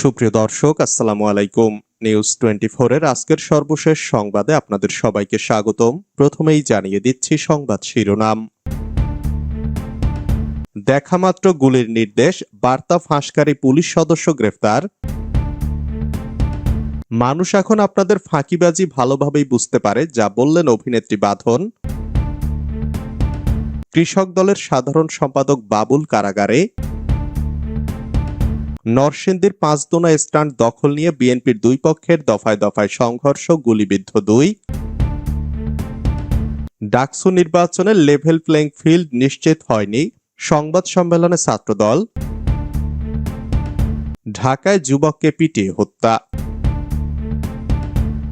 সুপ্রিয় দর্শক, আসসালামু আলাইকুম। নিউজ টোয়েন্টি এর আজকের সর্বশেষ সংবাদে আপনাদের সবাইকে স্বাগতম। প্রথমেই জানিয়ে দিচ্ছি সংবাদ শিরোনাম। দেখামাত্র গুলির নির্দেশ, বার্তা ফাঁসকারী পুলিশ সদস্য গ্রেফতার। মানুষ এখন আপনাদের ফাঁকিবাজি ভালোভাবেই বুঝতে পারে, যা বললেন অভিনেত্রী বাঁধন। কৃষক দলের সাধারণ সম্পাদক বাবুল কারাগারে। নরসিংদীর পাঁচদোনা স্ট্যান্ড দখল নিয়ে বিএনপির দুই পক্ষের দফায় দফায় সংঘর্ষ, গুলিবিদ্ধ দুই। ডাকসু নির্বাচনে লেভেল প্লেইং ফিল্ড নিশ্চিত হয়নি, সংবাদ সম্মেলনে ছাত্রদল। ঢাকায় যুবককে পিটিয়ে হত্যা।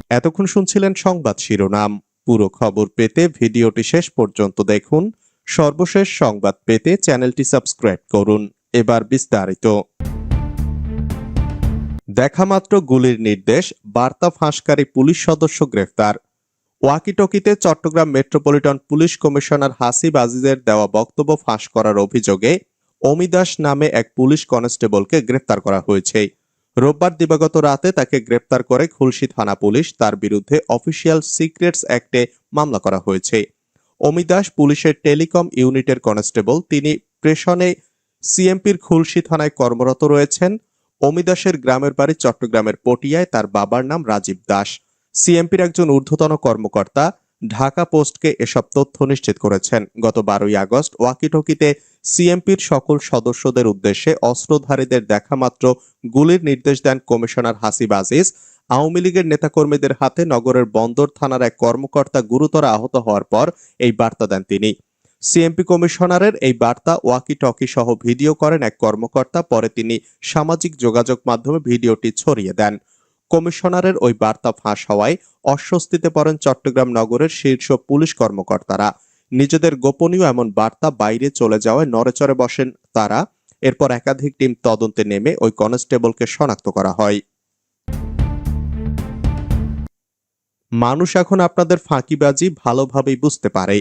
এতক্ষণ শুনছিলেন সংবাদ শিরোনাম। পুরো খবর পেতে ভিডিওটি শেষ পর্যন্ত দেখুন। সর্বশেষ সংবাদ পেতে চ্যানেলটি সাবস্ক্রাইব করুন। এবার বিস্তারিত। দেখামাত্র গুলির নির্দেশ, বার্তা ফাঁসকারী পুলিশ সদস্য গ্রেফতার। ওয়াকিটকিতে Chittagong metropolitan police commissioner Hasib আজিজের দেওয়া বক্তব্য ফাঁস করার অভিযোগে অমিদাস নামে এক পুলিশ কনস্টেবলকে গ্রেফতার করা হয়েছে। রোববার দিবাগত রাতে তাকে গ্রেফতার করে খুলশি থানা পুলিশ তার বিরুদ্ধে অফিসিয়াল সিক্রেটস অ্যাক্টে মামলা করা হয়েছে। অমিদাস পুলিশের টেলিকম ইউনিটের কনস্টেবল, তিনি প্রেষণে সিএমপির খুলশি থানায় কর্মরত রয়েছেন। অমিদাসের গ্রামের বাড়ি চট্টগ্রামের পটিয়ায় তার বাবার নাম রাজীব দাস। সিএমপির একজন ঊর্ধ্বতন কর্মকর্তা ঢাকা পোস্টকে এসব তথ্য নিশ্চিত করেছেন। গত বারোই আগস্ট ওয়াকিটকিতে সিএমপির সকল সদস্যদের উদ্দেশ্যে অস্ত্রধারীদের দেখামাত্র গুলির নির্দেশ দেন কমিশনার হাসিব আজিজ। আওয়ামী লীগের নেতাকর্মীদের হাতে নগরের বন্দর থানার এক কর্মকর্তা গুরুতর আহত হওয়ার পর এই বার্তা দেন তিনি। সিএমপি কমিশনারের এই বার্তা ওয়াকি টকি সহ ভিডিও করেন এক কর্মকর্তা। পরে তিনি সামাজিক যোগাযোগ মাধ্যমে ভিডিওটি ছড়িয়ে দেন। কমিশনারের ওই বার্তা ফাঁস হওয়ায় অস্বস্তিতে পড়েন চট্টগ্রাম নগরের শীর্ষ পুলিশ কর্মকর্তারা। নিজেদের গোপনীয় এমন বার্তা বাইরে চলে যাওয়ায় নড়েচড়ে বসেন তারা। এরপর একাধিক টিম তদন্তে নেমে ওই কনস্টেবলকে শনাক্ত করা হয়। মানুষ এখন আপনাদের ফাঁকিবাজি ভালোভাবেই বুঝতে পারে।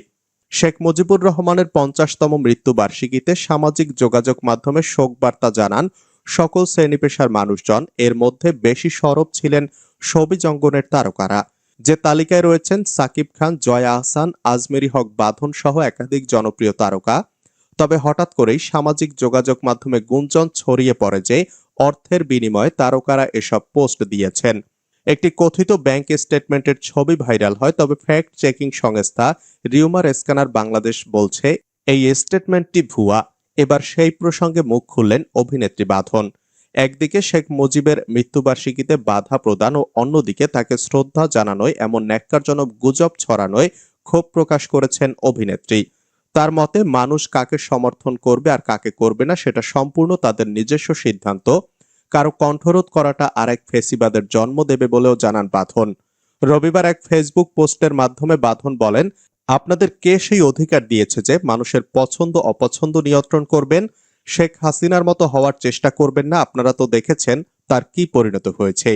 শেখ মুজিবুর রহমানের পঞ্চাশতম মৃত্যুবার্ষিকীতে সামাজিক যোগাযোগ মাধ্যমে শোক বার্তা জানান সকল শ্রেণি পেশার মানুষজন। এর মধ্যে বেশি সরব ছিলেন সবিজ জঙ্গনের তারকারা। যে তালিকায় রয়েছেন সাকিব খান, জয়া আহসান, আজমেরি হক বাঁধন সহ একাধিক জনপ্রিয় তারকা। তবে হঠাৎ করেই সামাজিক যোগাযোগ মাধ্যমে গুঞ্জন ছড়িয়ে পড়ে যে অর্থের বিনিময়ে তারকারা এসব পোস্ট দিয়েছেন। একটি কথিত ব্যাংক স্টেটমেন্টের ছবি ভাইরাল হয়, তবে ফ্যাক্ট চেকিং সংস্থা রিউমার স্ক্যানার বাংলাদেশ বলছে, এই স্টেটমেন্টটি ভুয়া। এবার সেই প্রসঙ্গে মুখ খুললেন অভিনেত্রী বাঁধন। একদিকে শেখ মুজিবের মৃত্যুবার্ষিকীতে বাধা প্রদান ও অন্যদিকে তাকে শ্রদ্ধা জানানোয় এমন ন্যাক্কারজনক গুজব ছড়ানোয় ক্ষোভ প্রকাশ করেছেন অভিনেত্রী। তার মতে, মানুষ কাকে সমর্থন করবে আর কাকে করবে না, সেটা সম্পূর্ণ তাদের নিজস্ব সিদ্ধান্ত। কারও কণ্ঠরোধ করাটা আরেক ফেসিবাদের জন্ম দেবে বলেও জানান বাঁধন। রবিবার এক ফেসবুক পোস্টের মাধ্যমে বাঁধন বলেন, আপনাদের কে সেই অধিকার দিয়েছে যে মানুষের পছন্দ, অপছন্দ নিয়ন্ত্রণ করবেন? শেখ হাসিনার মতো হওয়ার চেষ্টা করবেন না, আপনারা তো দেখেছেন তার কি পরিণত হয়েছে।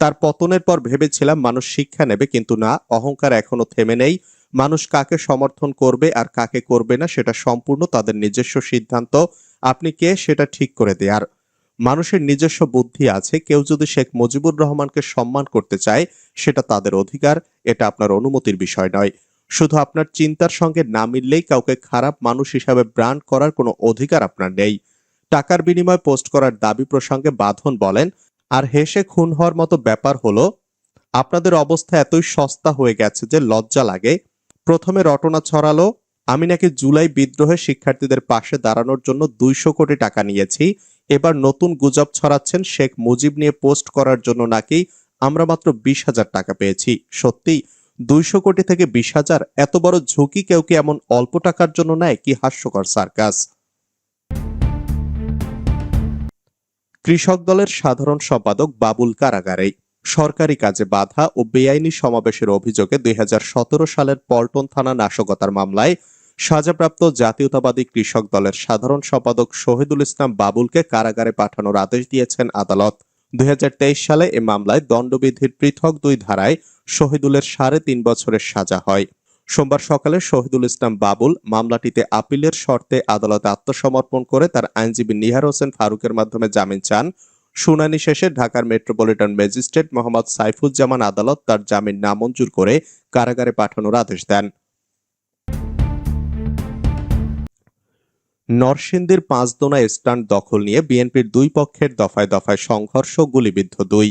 তার পতনের পর ভেবেছিলাম মানুষ শিক্ষা নেবে, কিন্তু না, অহংকার এখনও থেমে নেই। মানুষ কাকে সমর্থন করবে আর কাকে করবে না, সেটা সম্পূর্ণ তাদের নিজস্ব সিদ্ধান্ত। আপনি কে সেটা ঠিক করে দেয়ার মানুষের নিজস্ব বুদ্ধি আছে। কেউ যদি শেখ মুজিবুর রহমানকে সম্মান করতে চায়, সেটা তাদের অধিকার, এটা আপনার অনুমতির বিষয় নয়। শুধু আপনার চিন্তার সঙ্গে না মিললেই কাউকে খারাপ মানুষ হিসাবে ব্র্যান্ড করার কোনো অধিকার আপনার নেই। টাকার বিনিময়ে পোস্ট করার দাবি প্রসঙ্গে বাঁধন বলেন, আর হেসে খুন হওয়ার মতো ব্যাপার হলো, আপনাদের অবস্থা এতই সস্তা হয়ে গেছে যে লজ্জা লাগে। প্রথমে রটনা ছড়ালো, আমি নাকি জুলাই বিদ্রোহে শিক্ষার্থীদের পাশে দাঁড়ানোর জন্য দুইশো কোটি টাকা নিয়েছি এবার নতুন গুজব ছড়াচ্ছেন শেখ মুজিব নিয়ে পোস্ট করার জন্য নাকি আমরা মাত্র বিশ হাজার টাকা পেয়েছি। সত্যি দুইশো কোটি থেকে বিশ হাজার এত বড় ঝুঁকি কেউ কি এমন অল্প টাকার জন্য নেয় কি হাস্যকর সার্কাস? কৃষক দলের সাধারণ সম্পাদক বাবুল কারাগারে সরকারি কাজে বাধা ও বেআইনি সমাবেশের অভিযোগে দুই হাজার সতেরো সালের পল্টন থানা নাশকতার মামলায় সাজাপ্রাপ্ত জাতীয়তাবাদী কৃষক দলের সাধারণ সম্পাদক শহীদুল ইসলাম বাবুলকে কারাগারে পাঠানোর আদেশ দিয়েছেন আদালত। দুই হাজার তেইশ সালে এ মামলায় দণ্ডবিধির পৃথক দুই ধারায় শহীদুলের সাড়ে তিন বছরের সাজা হয়। সোমবার সকালে শহীদুল ইসলাম বাবুল মামলাটিতে আপিলের শর্তে আদালতে আত্মসমর্পণ করে তার আইনজীবী নিহার হোসেন ফারুকের মাধ্যমে জামিন চান। শুনানি শেষে ঢাকার মেট্রোপলিটন ম্যাজিস্ট্রেট মোহাম্মদ সাইফুজ্জামান আদালত তার জামিন নামঞ্জুর করে কারাগারে পাঠানোর আদেশ দেন। নরসিংদীর পাঁচদোনা স্ট্যান্ড দখল নিয়ে বিএনপির দুই পক্ষের দফায় দফায় সংঘর্ষ, গুলিবিদ্ধ দুই।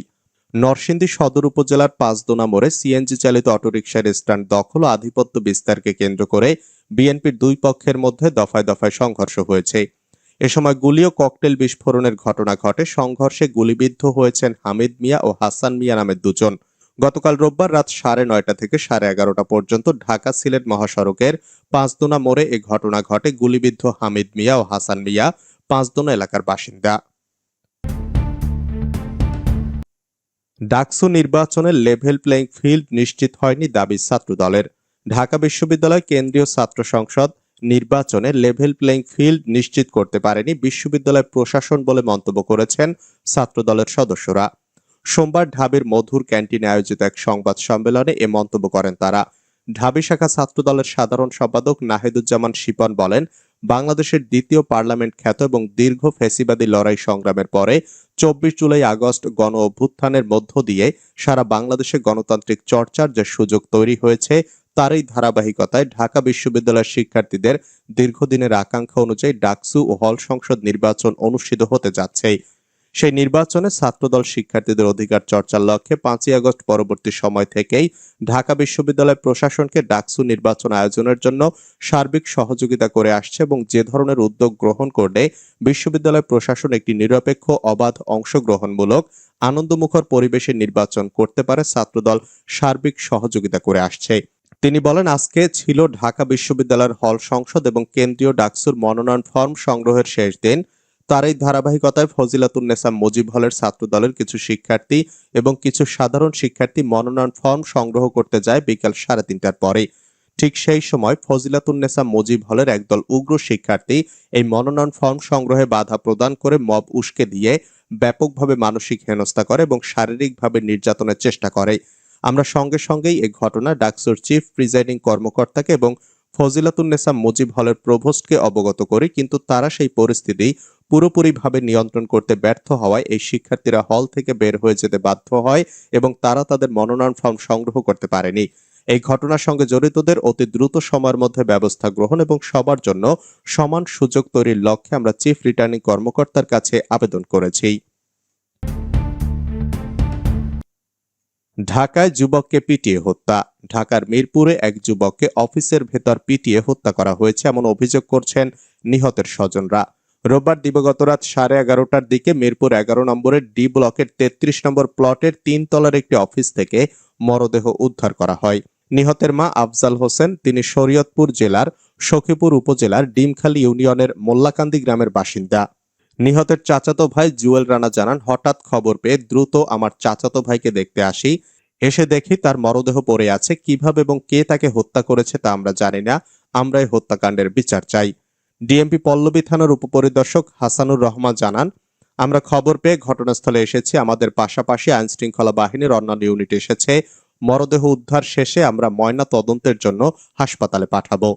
নরসিংদী সদর উপজেলার পাঁচদোনা মোড়ে সিএনজি চালিত অটোরিকশার স্ট্যান্ড দখল ও আধিপত্য বিস্তারকে কেন্দ্র করে বিএনপির দুই পক্ষের মধ্যে দফায় দফায় সংঘর্ষ হয়েছে। এ সময় গুলি ও ককটেল বিস্ফোরণের ঘটনা ঘটে। সংঘর্ষে গুলিবিদ্ধ হয়েছেন হামিদ মিয়া ও হাসান মিয়া নামের দুজন। গতকাল রোববার রাত সাড়ে নয়টা থেকে সাড়ে এগারোটা পর্যন্ত ঢাকা সিলেট মহাসড়কের পাঁচদোনা মোড়ে এ ঘটনা ঘটে। গুলিবিদ্ধ হামিদ মিয়া ও হাসান মিয়া, পাঁচদোনা এলাকার বাসিন্দা। ডাকসু নির্বাচনের লেভেল প্লেইং ফিল্ড নিশ্চিত হয়নি দাবি ছাত্র দলের ঢাকা বিশ্ববিদ্যালয় কেন্দ্রীয় ছাত্র সংসদ নির্বাচনে লেভেল প্লেইং ফিল্ড নিশ্চিত করতে পারেনি বিশ্ববিদ্যালয় প্রশাসন বলে মন্তব্য করেছেন ছাত্রদলের সদস্যরা। সোমবার ঢাবির মধুর ক্যান্টিনে আয়োজিত এক সংবাদ সম্মেলনে এ মন্তব্য করেন তারা। ঢাবি শাখা ছাত্রদলের সাধারণ সম্পাদক নাহিদুজ্জামান শিপন বলেন, বাংলাদেশের দ্বিতীয় পার্লামেন্ট খ্যাত এবং দীর্ঘ ফেসিবাদী লড়াই সংগ্রামের পরে চব্বিশ জুলাই আগস্ট গণ অভ্যুত্থানের মধ্য দিয়ে সারা বাংলাদেশে গণতান্ত্রিক চর্চার যে সুযোগ তৈরি হয়েছে, তারই ধারাবাহিকতায় ঢাকা বিশ্ববিদ্যালয়ের শিক্ষার্থীদের দীর্ঘদিনের আকাঙ্ক্ষা অনুযায়ী ডাকসু ও হল সংসদ নির্বাচন অনুষ্ঠিত হতে যাচ্ছে। সেই নির্বাচনে ছাত্রদল শিক্ষার্থীদের অধিকার চর্চার লক্ষ্যে পাঁচই আগস্ট পরবর্তী সময় থেকেই ঢাকা বিশ্ববিদ্যালয় প্রশাসনকে ডাকসু নির্বাচন আয়োজনের জন্য সার্বিক সহযোগিতা করে আসছে এবং যে ধরনের উদ্যোগ গ্রহণ করলে বিশ্ববিদ্যালয় প্রশাসন একটি নিরপেক্ষ, অবাধ, অংশগ্রহণমূলক, আনন্দমুখর পরিবেশে নির্বাচন করতে পারে ছাত্রদল সার্বিক সহযোগিতা করে আসছে। তিনি বলেন, আজকে ছিল ঢাকা বিশ্ববিদ্যালয়ের হল সংসদ এবং কেন্দ্রীয় ডাকসুর মনোনয়ন ফর্ম সংগ্রহের শেষ দিন। তার এই ধারাবাহিকতায় ফজিলাতুন্নেসা মুজিব হলের ছাত্রদলের কিছু শিক্ষার্থী এবং কিছু সাধারণ শিক্ষার্থী মনোনয়ন ফর্ম সংগ্রহ করতে যায় বিকাল সাড়ে তিনটার পরে। ঠিক সেই সময় ফজিলাতুন্নেসা মুজিব হলের একদল উগ্র শিক্ষার্থী এই মনোনয়ন ফর্ম সংগ্রহে বাধা প্রদান করে মব উস্কে দিয়ে ব্যাপকভাবে মানসিক হেনস্থা করে এবং শারীরিকভাবে নির্যাতনের চেষ্টা করে। আমরা সঙ্গে সঙ্গেই এই ঘটনা ডাকসুর চিফ প্রিজাইডিং কর্মকর্তাকে এবং ফজিলাতুন্নেসা মুজিব হলের প্রভোস্টকে অবগত করি, কিন্তু তারা সেই পরিস্থিতি পুরোপুরিভাবে নিয়ন্ত্রণ করতে ব্যর্থ হওয়ায় এই শিক্ষার্থীরা হল থেকে বের হয়ে যেতে বাধ্য হয় এবং তারা তাদের মনোনয়ন ফর্ম সংগ্রহ করতে পারেনি। এই ঘটনার সঙ্গে জড়িতদের অতি দ্রুত সময়ের মধ্যে ব্যবস্থা গ্রহণ এবং সবার জন্য সমান সুযোগ তৈরির লক্ষ্যে আমরা চিফ রিটার্নিং কর্মকর্তার কাছে আবেদন করেছি। ঢাকায় যুবককে পিটিয়ে হত্যা। ঢাকার মিরপুরে এক যুবককে অফিসের ভেতর পিটিয়ে হত্যা করা হয়েছে, এমন অভিযোগ করছেন নিহতের স্বজনরা। রোববার দিবাগত রাত সাড়ে এগারোটার দিকে মিরপুর এগারো নম্বরের ডি ব্লকের তেত্রিশ নম্বর প্লটের তিন তলার একটি অফিস থেকে মরদেহ উদ্ধার করা হয়। নিহতের মা আফজাল হোসেন, তিনি শরীয়তপুর জেলার সখীপুর উপজেলার ডিমখালী ইউনিয়নের মোল্লাকান্দি গ্রামের বাসিন্দা। নিহতের চাচাতো ভাই জুয়েল রানা জানান, হঠাৎ খবর পেয়ে দ্রুত আমার চাচাতো ভাইকে দেখতে আসি। এসে দেখি তার মরদেহ পড়ে আছে। কীভাবে এবং কে তাকে হত্যা করেছে তা আমরা জানি না। আমরা এই হত্যাকাণ্ডের বিচার চাই। ডিএমপি পল্লবী থানার উপপরিদর্শক হাসানুর রহমান জানান, আমরা খবর পেয়ে ঘটনাস্থলে এসেছি। আমাদের পাশাপাশি আইন শৃঙ্খলা বাহিনীর অন্যান্য ইউনিট এসেছে। মরদেহ উদ্ধার শেষে আমরা ময়না তদন্তের জন্য হাসপাতালে পাঠাবো।